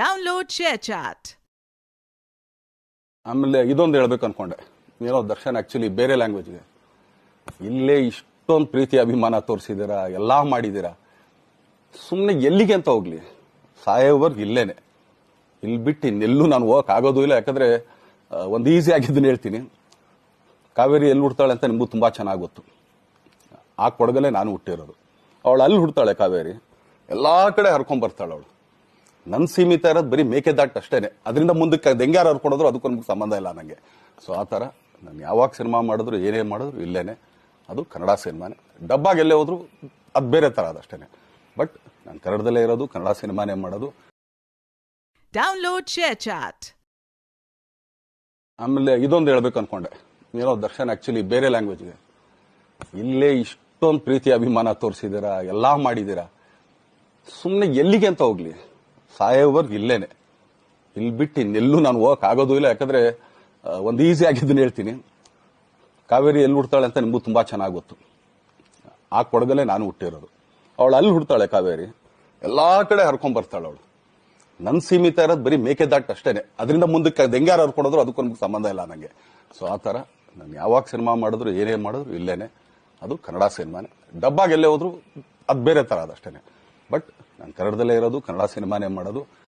Download chat ಆಮೇಲೆ ಇದೊಂದು ಹೇಳ್ಬೇಕು ಅನ್ಕೊಂಡೆ. ಏನೋ ದರ್ಶನ್ ಆಕ್ಚುಲಿ ಬೇರೆ ಲ್ಯಾಂಗ್ವೇಜ್ಗೆ ಇಲ್ಲೇ ಇಷ್ಟೊಂದು ಪ್ರೀತಿ, ಅಭಿಮಾನ ತೋರಿಸಿದ್ದೀರಾ, ಎಲ್ಲ ಮಾಡಿದ್ದೀರಾ? ಸುಮ್ಮನೆ ಎಲ್ಲಿಗೆ ಅಂತ ಹೋಗ್ಲಿ. ಸಾಯೋವರ್ಗ್ ಇಲ್ಲೇನೆ. ಇಲ್ಲಿ ಬಿಟ್ಟು ಇನ್ನೆಲ್ಲೂ ನಾನು ಹೋಗಕ್ ಆಗೋದು ಇಲ್ಲ. ಯಾಕಂದ್ರೆ ಒಂದು ಈಸಿ ಆಗಿದ್ದನ್ನು ಹೇಳ್ತೀನಿ. ಕಾವೇರಿ ಎಲ್ಲಿ ಹುಡ್ತಾಳೆ ಅಂತ ನಿಮಗೂ ತುಂಬಾ ಚೆನ್ನಾಗಿ ಗೊತ್ತು. ಆ ಕೊಡಗಲ್ಲೇ ನಾನು ಹುಟ್ಟಿರೋದು. ಅವಳು ಅಲ್ಲಿ ಹುಡ್ತಾಳೆ ಕಾವೇರಿ. ಎಲ್ಲಾ ಕಡೆ ಹರ್ಕೊಂಡ್ ಬರ್ತಾಳೆ ಅವಳು. ನನ್ ಸೀಮಿತ ಇರೋದು ಬರೀ ಮೇಕೆದಾಟ್ ಅಷ್ಟೇನೆ. ಅದರಿಂದ ಮುಂದಕ್ಕೆ ಅದು ಹೆಂಗ್ಯಾರು ಹರ್ಕೊಡೋದ್ರು ಅದಕ್ಕೂ ನಮ್ಗೆ ಸಂಬಂಧ ಇಲ್ಲ ನನಗೆ ಸೊ ಆ ಥರ ನಾನು ಯಾವಾಗ ಸಿನಿಮಾ ಮಾಡಿದ್ರು ಏನೇ ಮಾಡಿದ್ರು ಇಲ್ಲೇನೆ. ಅದು ಕನ್ನಡ ಸಿನಿಮಾನೇ. ಡಬ್ಬಾಗ ಎಲ್ಲೇ ಹೋದ್ರು ಅದು ಬೇರೆ ಥರ ಅದಷ್ಟೇನೆ ಬಟ್ ನಾನು ಕನ್ನಡದಲ್ಲೇ ಇರೋದು ಕನ್ನಡ ಸಿನಿಮಾನೇ ಮಾಡೋದು. ಡೌನ್ಲೋಡ್ ಚಾಟ್ ಆಮೇಲೆ ಇದೊಂದು ಹೇಳ್ಬೇಕು ಅನ್ಕೊಂಡೆ. ಏನೋ ದರ್ಶನ್ ಆ್ಯಕ್ಚುಲಿ ಬೇರೆ ಲ್ಯಾಂಗ್ವೇಜ್ಗೆ ಇಲ್ಲೇ ಇಷ್ಟೊಂದು ಪ್ರೀತಿ ಅಭಿಮಾನ ತೋರಿಸಿದ್ದೀರಾ ಎಲ್ಲ ಮಾಡಿದ್ದೀರಾ ಸುಮ್ಮನೆ ಎಲ್ಲಿಗೆ ಅಂತ ಹೋಗ್ಲಿ. ಸಾಯೋವರ್ಗು ಇಲ್ಲೇನೆ. ಇಲ್ಲಿ ಬಿಟ್ಟು ಇನ್ನೆಲ್ಲೂ ನಾನು ಹೋಗಕ್ ಆಗೋದು ಇಲ್ಲ. ಯಾಕಂದ್ರೆ ಒಂದು ಈಸಿ ಆಗಿದ್ದನ್ನು ಹೇಳ್ತೀನಿ. ಕಾವೇರಿ ಎಲ್ಲಿ ಹುಡ್ತಾಳೆ ಅಂತ ನಿಮಗೂ ತುಂಬಾ ಚೆನ್ನಾಗಿ ಗೊತ್ತು. ಆ ಕೊಡಗಲ್ಲೇ ನಾನು ಹುಟ್ಟಿರೋದು. ಅವಳು ಅಲ್ಲಿ ಹುಡ್ತಾಳೆ ಕಾವೇರಿ. ಎಲ್ಲಾ ಕಡೆ ಹರ್ಕೊಂಡ್ ಬರ್ತಾಳೆ ಅವಳು. ನನ್ನ ಸೀಮಿತ ಇರೋದು ಬರೀ ಮೇಕೆದಾಟ್ ಅಷ್ಟೇನೆ. ಅದರಿಂದ ಮುಂದಕ್ಕೆ ಅದು ಹರ್ಕೊಂಡೋದ್ರು ಅದಕ್ಕೂ ಸಂಬಂಧ ಇಲ್ಲ ನನಗೆ ಸೊ ಆ ಥರ ನಾನು ಯಾವಾಗ ಸಿನಿಮಾ ಮಾಡಿದ್ರು ಏನೇ ಮಾಡಿದ್ರು ಇಲ್ಲೇನೆ. ಅದು ಕನ್ನಡ ಸಿನಿಮಾನೇ. ಡಬ್ಬಾಗೆಲ್ಲೇ ಹೋದ್ರು, ಅದು ಬೇರೆ ಥರ ಅದಷ್ಟೇನೆ ಬಟ್ ನಾನು ಕನ್ನಡದಲ್ಲೇ ಇರೋದು ಕನ್ನಡ ಸಿನಿಮಾನೇ ಮಾಡೋದು.